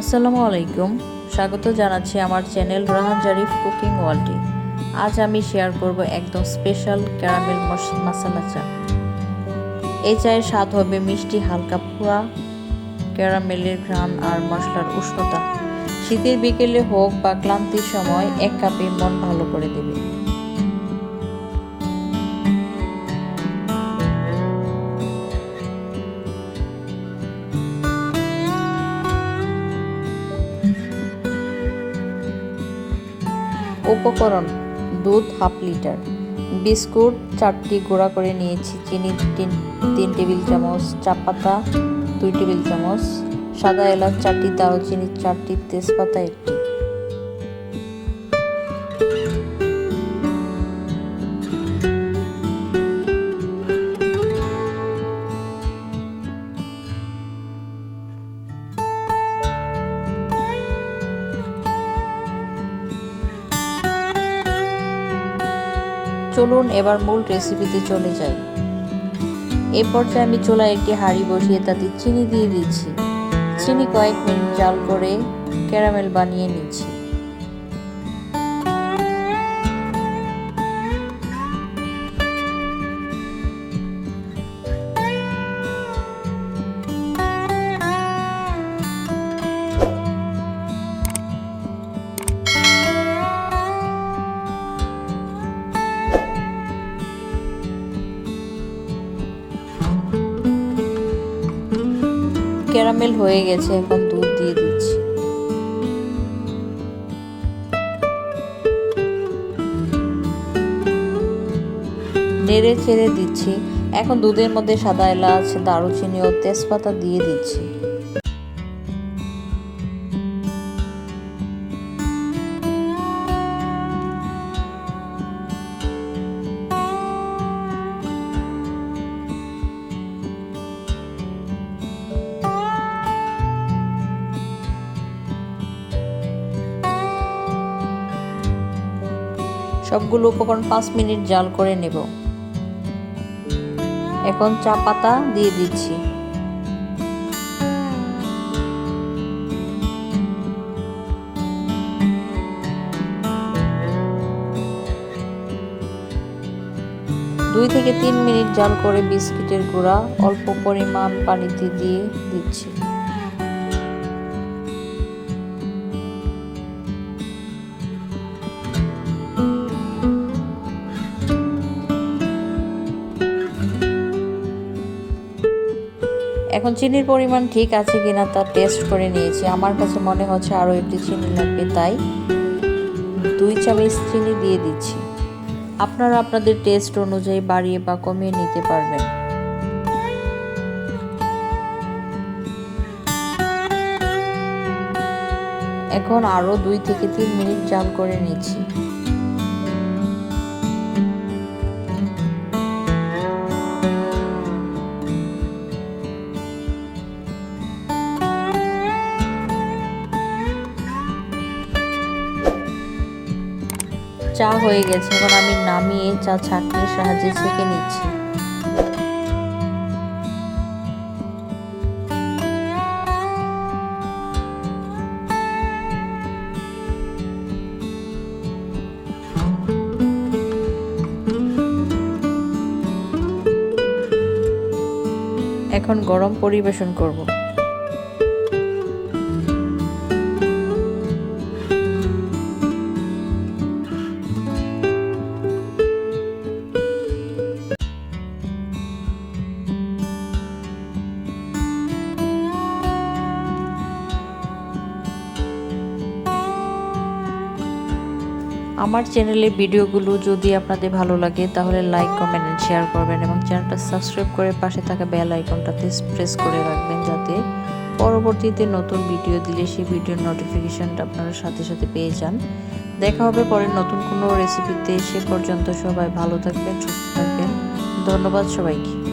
আসসালামু আলাইকুম। স্বাগত জানাচ্ছি আমার চ্যানেল রাহান জারিফ কুকিং ওয়ার্ল্ডে। আজ আমি শেয়ার করব একদম স্পেশাল ক্যারামেল মশালা চা। এই চায়ের স্বাদ হবে মিষ্টি হালকা পোড়া, ক্যারামেলের ঘ্রাণ আর মশলার উষ্ণতা। শীতের বিকেলে হোক বা ক্লান্তির সময় এক কাপে মন ভালো করে দেবে উপকরণ, দুধ হাফ লিটার। বিস্কুট চারটি গুঁড়া করে নিয়েছি, চিনি তিন তিন টেবিল চামচ, চা পাতা দুই টেবিল চামচ, সাদা এলাচ চারটি দারুচিনি চারটি তেজপাতা একটি। চলুন এবার মূল রেসিপিতে চলে যাই। এ পর্যায়ে আমি চোলায় একটি হাঁড়ি বসিয়ে তাতে চিনি দিয়ে দিচ্ছি। চিনি কয়েক মিনিট জাল করে ক্যারামেল বানিয়ে নিচ্ছি। ক্যারামেল হয়ে গেছে, এখন দুধ দিয়ে দিচ্ছি। নেড়ে ছেড়ে দিচ্ছি। এখন দুধের মধ্যে সাদা এলাচ, দারুচিনি ও তেজপাতা দিয়ে দিচ্ছি। সবগুলো উপকরণ পাঁচ মিনিট জাল করে নেব। এখন চা পাতা দিয়ে দিচ্ছি। দুই থেকে তিন মিনিট জাল করে বিস্কিটের গুঁড়া অল্প পরিমাণ পানিতে দিয়ে দিচ্ছি। এখন চিনির পরিমাণ ঠিক আছে কিনা তা টেস্ট করে নিয়েছি। আমার কাছে মনে হচ্ছে আরও একটু চিনি লাগবে, তাই দুই চামচ চিনি দিয়ে দিচ্ছি। আপনারা আপনাদের টেস্ট অনুযায়ী বাড়িয়ে বা কমিয়ে নিতে পারবেন। এখন আরও দুই থেকে তিন মিনিট জাল করে নিচ্ছি। চা হয়ে গেছে, এখন আমি নামিয়ে চা ছাঁকনির সাহায্যে ছেঁকে নিচ্ছি। এখন গরম পরিবেশন করব। আমার চ্যানেলের ভিডিওগুলো যদি আপনাদের ভালো লাগে, তাহলে লাইক কমেন্ট এন্ড শেয়ার করবেন এবং চ্যানেলটা সাবস্ক্রাইব করে পাশে থাকা বেল আইকনটাতে প্রেস করে রাখবেন যাতে পরবর্তীতে নতুন ভিডিও দিলে সেই ভিডিওর নোটিফিকেশনটা আপনারা সাথে সাথে পেয়ে যান। দেখা হবে পরে নতুন কোনো রেসিপিতে সে পর্যন্ত সবাই ভালো থাকবেন, সুস্থ থাকবেন। ধন্যবাদ সবাইকে।